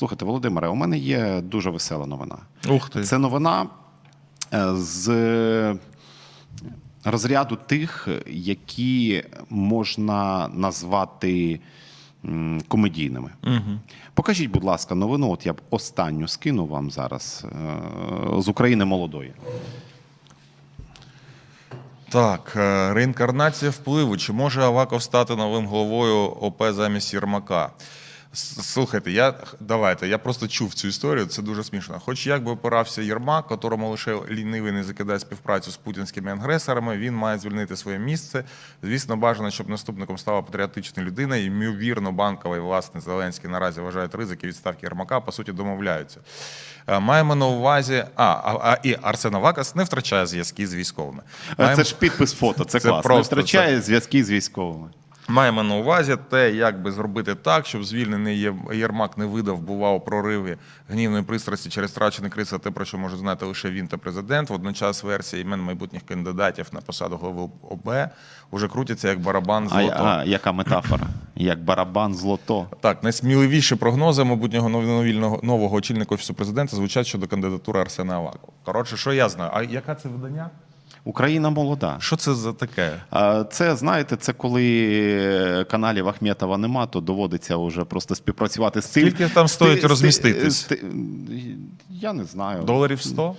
Слухайте, Володимире, у мене є дуже весела новина. Ух ти. Це новина е, з розряду тих, які можна назвати комедійними. Угу. Покажіть, будь ласка, новину. От я б останню скину вам зараз е, з України молодої. Так, е, реінкарнація впливу. Чи може Аваков стати новим головою ОП замість Єрмака? Слухайте, я давайте, я просто чув цю історію, це дуже смішно. Хоч як би опирався Єрмак, котрому лише лінивий не закидає співпрацю з путінськими агресорами, він має звільнити своє місце. Звісно, бажано, щоб наступником стала патріотична людина. І, ймовірно, банкова і власне Зеленський наразі вважають ризики відставки Єрмака, по суті, домовляються. Е, Маємо на увазі, а, а, а і Арсен Авакас не втрачає зв'язки з військовими. Е, Маємо- Це ж підпис фото, це, Це класно. Не просто, втрачає зв'язки з військовими. Маємо на увазі те, як би зробити так, щоб звільнений Єрмак не видав, бував у прориві гнівної пристрасті через втрачений криса, те, про що може знати лише він та президент. Водночас версія імен майбутніх кандидатів на посаду голови ОБ уже крутяться як барабан А, злото. а яка метафора? Як барабан злото. Так, найсміливіші прогнози майбутнього новільного нового очільника офісу президента звучать щодо кандидатури Арсена Авакова. Коротше, що я знаю? А яка це видання? Україна молода. Що це за таке? Це знаєте, це коли каналів Ахметова нема, то доводиться вже просто співпрацювати з цим. Скільки там стоїть ти- ти- розміститись? ти- Я не знаю. Доларів 100?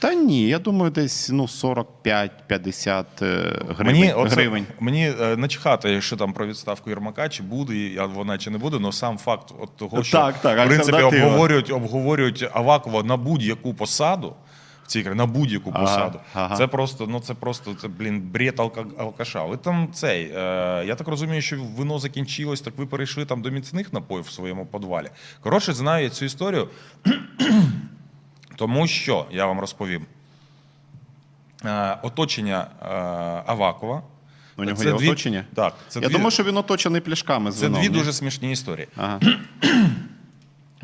Та ні, я думаю, десь ну 45-50 е, гривень. Мені, оце, гривень. мені е, начхати, що там про відставку Єрмака, чи буде вона чи не буде, але сам факт от того, що Так, так, в принципі обговорюють, обговорюють Авакова на будь-яку посаду. Цій на будь-яку Ага, посаду. ага. Це просто, ну це просто це, блін, бред алка, алкаша. Ви там цей. Е, я так розумію, що вино закінчилось, так ви перейшли там до міцних напоїв в своєму подвалі. Коротше, знаю я цю історію, тому що я вам розповім. Е, оточення е, Авакова. У нього Це є дві- оточення? Так, це Я дві, думаю, що він оточений пляшками з це вином, дві ні? дуже смішні історії. Ага.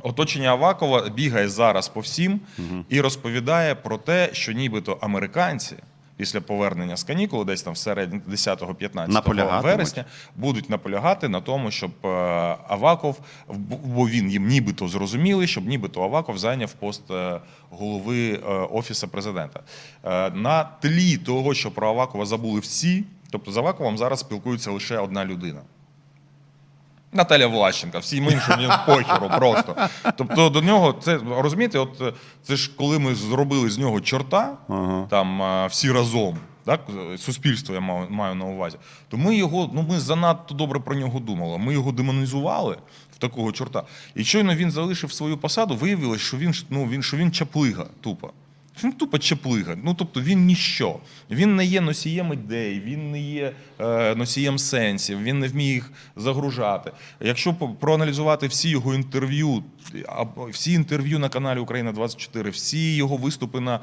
Оточення Авакова бігає зараз по всім і розповідає про те, що нібито американці після повернення з канікул, десь там всередині 10-15 вересня, будуть наполягати на тому, щоб е, Аваков, бо він їм нібито зрозуміли, щоб нібито Аваков зайняв пост е, голови е, офісу президента. На тлі того, що про Авакова забули всі, тобто з Аваковим зараз спілкується лише одна людина. Наталя Влащенка, всім іншим він похеру просто. Тобто до нього це розумієте, от це ж коли ми зробили з нього чорта, Ага. там всі разом, так суспільство я маю, маю на увазі. То ми його, ну ми занадто добре про нього думали. Ми його демонізували в такого чорта. І щойно він залишив свою посаду, виявилось, що він ну він що він чаплига тупо. Він тупо чаплига. Ну тобто він ніщо. Він не є носієм ідей, він не є е, носієм сенсів, він не вміє їх загружати. Якщо проаналізувати всі його інтерв'ю, всі інтерв'ю на каналі Україна 24, всі його виступи на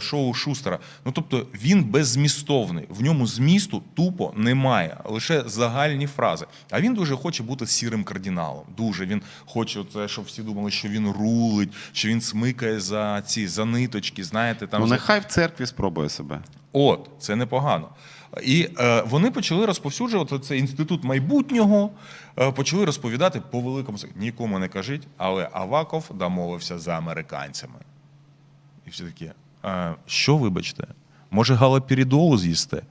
шоу Шустера. Ну тобто він беззмістовний. В ньому змісту тупо немає, лише загальні фрази. А він дуже хоче бути сірим кардиналом. Дуже він хоче, це, щоб всі думали, що він рулить, що він смикає за ці за ниточки. Знаєте, там Ну нехай в церкві спробує себе. От, це непогано. І е, вони почали розповсюджувати цей інститут майбутнього, е, почали розповідати по великому. Нікому не кажіть, але Аваков домовився за американцями. І всі такі, е, що вибачте, може галоперидолу з'їсте?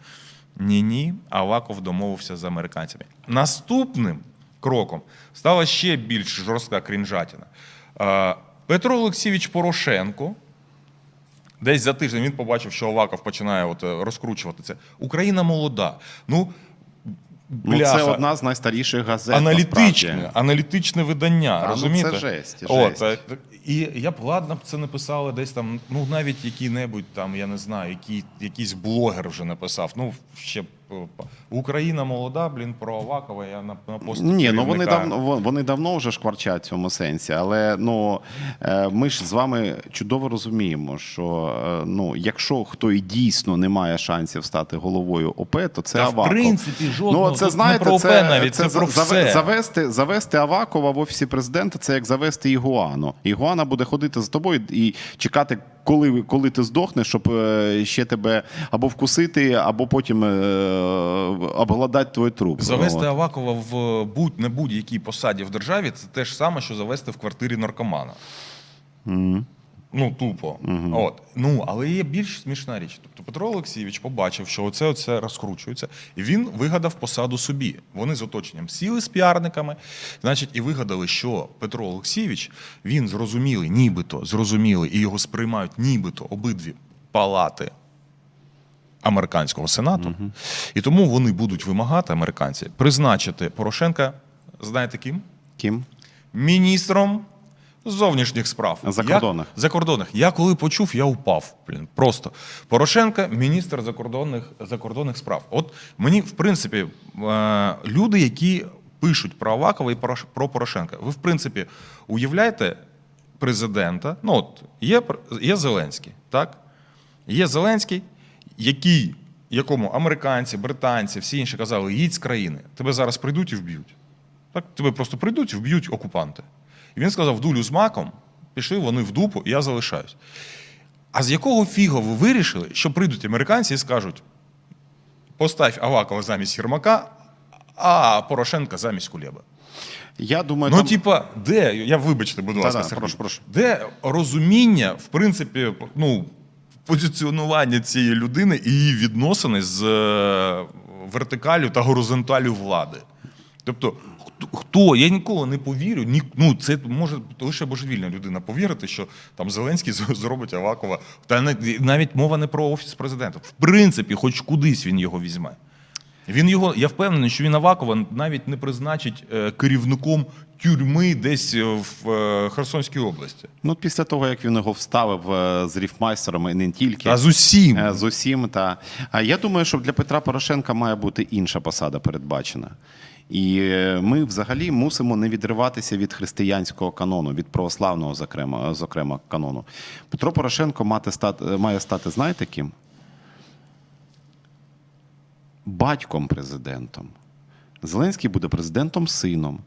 Ні, ні, Аваков домовився з американцями. Наступним кроком стала ще більш жорстка крінжатіна. Петро Олексійович Порошенко. Десь за тиждень він побачив, що Аваков починає от розкручувати це. Україна молода. Ну, Ну, бляха, це одна з найстаріших газет. аналітичне, насправді. аналітичне видання. Та, ну, розумієте? це жесть, От, жесть. е, і я б ладно б це написали десь там, ну навіть який-небудь там, я не знаю, який, якийсь блогер вже написав. Ну, ще б, Україна молода, блін, про Авакова, я на, на пост. Ні, ну вони давно вон- вони давно вже шкварчать в цьому сенсі. Але ну е, ми ж з вами чудово розуміємо, що е, ну, якщо хто і дійсно не має шансів стати головою ОП, то це Та, в принципі, жодного. Ну, це знаєте, про ОП це, навіть, це про заве- все. завести, завести Авакова в офісі президента. Це як завести Ігуану. Ігуана буде ходити з тобою і чекати. Коли, коли ти здохнеш, щоб е, ще тебе або вкусити, або потім е, обгладати твою труп. Завести. Авакова в будь не будь-якій посаді в державі це те ж саме, що завести в квартирі наркомана. Ну, тупо. От. Ну, але є більш смішна річ. Тобто Петро Олексійович побачив, що оце, оце розкручується, і він вигадав посаду собі. Вони з оточенням сіли з піарниками, значить, і вигадали, що Петро Олексійович він зрозумілий, нібито зрозумілий, і його сприймають нібито обидві палати американського сенату. І тому вони будуть вимагати американці призначити Порошенка, знаєте ким? Ким? міністром зовнішніх справ. Закордонних. Я, закордонних. Я коли почув, я упав. Блін, просто. Порошенка, міністр закордонних, закордонних справ. От мені, в принципі, е, люди, які пишуть про Авакова і про Порошенка, ви, в принципі, уявляєте президента. Ну, от є, є Зеленський, так? Є Зеленський, який, якому американці, британці, всі інші казали, їдь з країни, тебе зараз прийдуть і вб'ють. Так, тебе просто прийдуть і вб'ють окупанти. І він сказав: дулю з маком, пішли вони в дупу, і я залишаюсь. А з якого фіга ви вирішили, що прийдуть американці і скажуть: постав Авакова замість Єрмака, а Порошенка замість Кулеба? Я думаю, Ну, там... типа, де, я вибачте, будь ласка, Сергій, прошу, прошу. де розуміння, в принципі, ну, позиціонування цієї людини і її відносини з е, вертикалю та горизонталю влади. Тобто, хто- я ніколи не повірю, ні, ну, це може лише божевільна людина повірити, що там Зеленський зробить Авакова. Та навіть мова не про офіс президента. В принципі, хоч кудись він його візьме. Він його, я впевнений, що він Авакова навіть не призначить е, керівником тюрми десь е, в е, Херсонській області. Ну, після того, як він його вставив з ріфмайстером і не тільки. А з усім. З усім та а я думаю, що для Петра Порошенка має бути інша посада передбачена. І е, ми взагалі мусимо не відриватися від християнського канону, від православного, зокрема, зокрема канону. Петро Порошенко мати стати, має стати, знаєте ким? Батьком президентом. Зеленський буде президентом сином,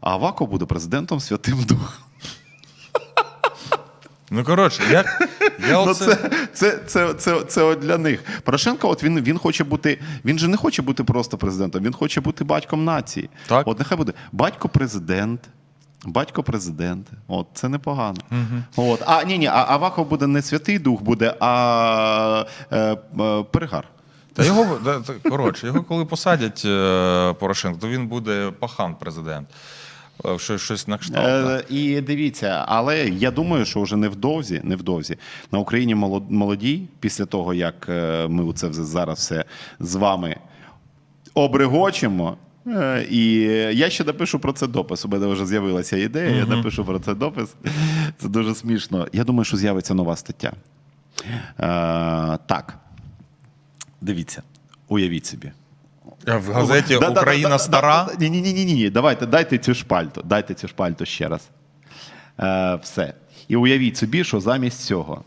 а Аваков буде президентом Святим Духом. Ну коротше, як я Ну, оце... це, це, це, це, це от для них. Порошенко, от він, він хоче бути. Він же не хоче бути просто президентом, він хоче бути батьком нації. Так. От нехай буде батько президент. Батько президент. От це непогано. От. А ні, ні, а Аваков буде не святий дух, буде, а е, е, перегар. Та його коротше, його коли посадять е, Порошенко, то він буде пахан президент. Е, Щось, щось на кшталт. Е, і дивіться, але я думаю, що вже невдовзі, невдовзі на Україні молод- молоді, після того як е, ми це зараз все з вами обрегочимо. е, І я ще напишу про це допис. У мене вже з'явилася ідея. Я напишу про це допис. Це дуже смішно. Я думаю, що з'явиться нова стаття. Е, так. Дивіться, уявіть собі. А В газеті Україна стара. ні, ні, ні, ні. Давайте, дайте цю шпальту. Дайте цю шпальту ще раз. Е, все. І уявіть собі, що замість цього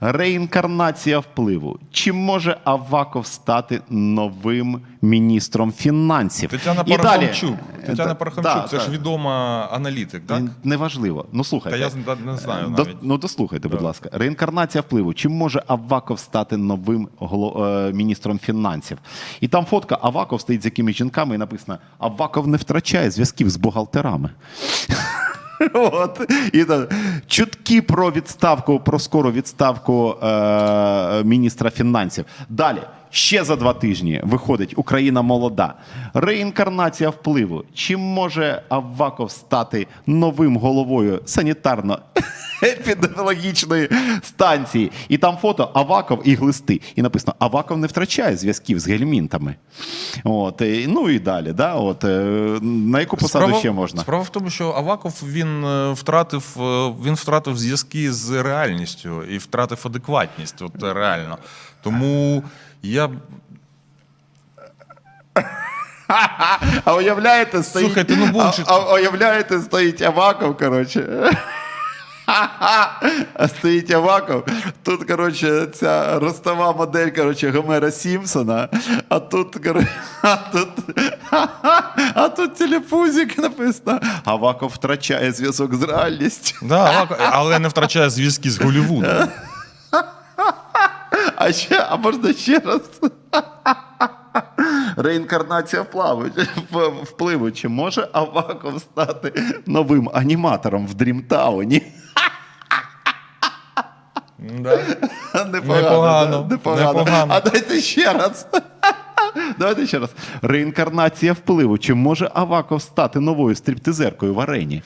реінкарнація впливу. Чи може Аваков стати новим міністром фінансів? Тетяна Пархомчук. Тетяна Та- Пархомчук, та- це ж відома аналітик, так? Неважливо. Ну слухайте. Та я не знаю До- ну дослухайте, будь Да. ласка. Реінкарнація впливу. Чи може Аваков стати новим голо- е, міністром фінансів? І там фотка Аваков стоїть з якимись жінками і написано: Аваков не втрачає зв'язків з бухгалтерами. От. І так, чутки про відставку, про скору відставку е, міністра фінансів. Далі. Ще за два тижні виходить Україна молода. Реінкарнація впливу. Чи може Аваков стати новим головою санітарно-епідеміологічної станції? І там фото Аваков і глисти. І написано: Аваков не втрачає зв'язків з гельмінтами. От, і, ну і далі. Да? От, е, на яку посаду ще можна? Справа в тому, що Аваков він е, втратив, е, він втратив зв'язки з реальністю і втратив адекватність. От реально. Тому я А уявляєте, стоїть. Слухайте, ну, а, а, уявляєте, стоїть Аваков, коротше. А стоїть Аваков. Тут, коротше, ця ростова модель, коротше, Гомера Сімпсона. А тут, коротше, а тут, а тут телепузик написано. Аваков втрачає зв'язок з реальністю. да, Аваков, але не втрачає зв'язки з Голлівудом. А ще, а можна ще раз? Реінкарнація впливу. Чи може Аваков стати новим аніматором в Дрімтауні? Да. Непогано, Непогано, непогано. непогано. А дайте ще раз. Давайте ще раз. Реінкарнація впливу. Чи може Аваков стати новою стріптизеркою в арені?